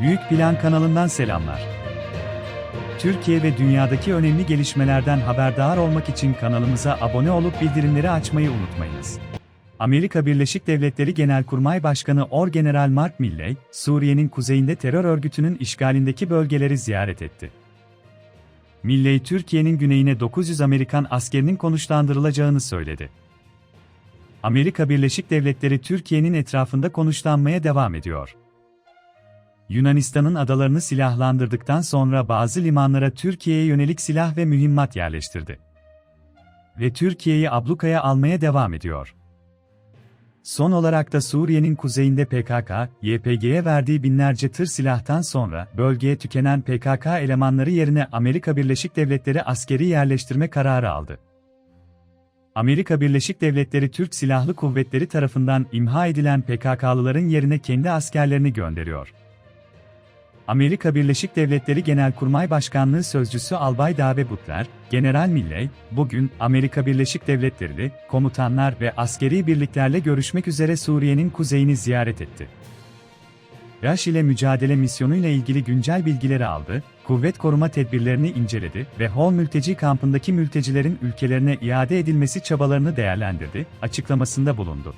Büyük Plan kanalından selamlar. Türkiye ve dünyadaki önemli gelişmelerden haberdar olmak için kanalımıza abone olup bildirimleri açmayı unutmayınız. Amerika Birleşik Devletleri Genelkurmay Başkanı Orgeneral Mark Milley, Suriye'nin kuzeyinde terör örgütünün işgalindeki bölgeleri ziyaret etti. Milley, Türkiye'nin güneyine 900 Amerikan askerinin konuşlandırılacağını söyledi. Amerika Birleşik Devletleri Türkiye'nin etrafında konuşlanmaya devam ediyor. Yunanistan'ın adalarını silahlandırdıktan sonra bazı limanlara Türkiye'ye yönelik silah ve mühimmat yerleştirdi. Ve Türkiye'yi ablukaya almaya devam ediyor. Son olarak da Suriye'nin kuzeyinde PKK, YPG'ye verdiği binlerce tır silahtan sonra bölgeye tükenen PKK elemanları yerine Amerika Birleşik Devletleri askeri yerleştirme kararı aldı. Amerika Birleşik Devletleri Türk Silahlı Kuvvetleri tarafından imha edilen PKK'lıların yerine kendi askerlerini gönderiyor. Amerika Birleşik Devletleri Genelkurmay Başkanlığı Sözcüsü Albay Dave Butler, General Milley, bugün Amerika Birleşik Devletleri, komutanlar ve askeri birliklerle görüşmek üzere Suriye'nin kuzeyini ziyaret etti. RAŞ ile mücadele misyonuyla ilgili güncel bilgileri aldı, kuvvet koruma tedbirlerini inceledi ve Hol mülteci kampındaki mültecilerin ülkelerine iade edilmesi çabalarını değerlendirdi, açıklamasında bulundu.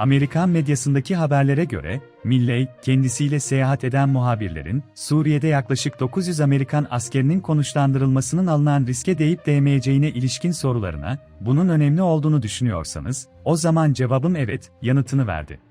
Amerikan medyasındaki haberlere göre, Milley, kendisiyle seyahat eden muhabirlerin, Suriye'de yaklaşık 900 Amerikan askerinin konuşlandırılmasının alınan riske değip değmeyeceğine ilişkin sorularına, bunun önemli olduğunu düşünüyorsanız, o zaman cevabım evet, yanıtını verdi.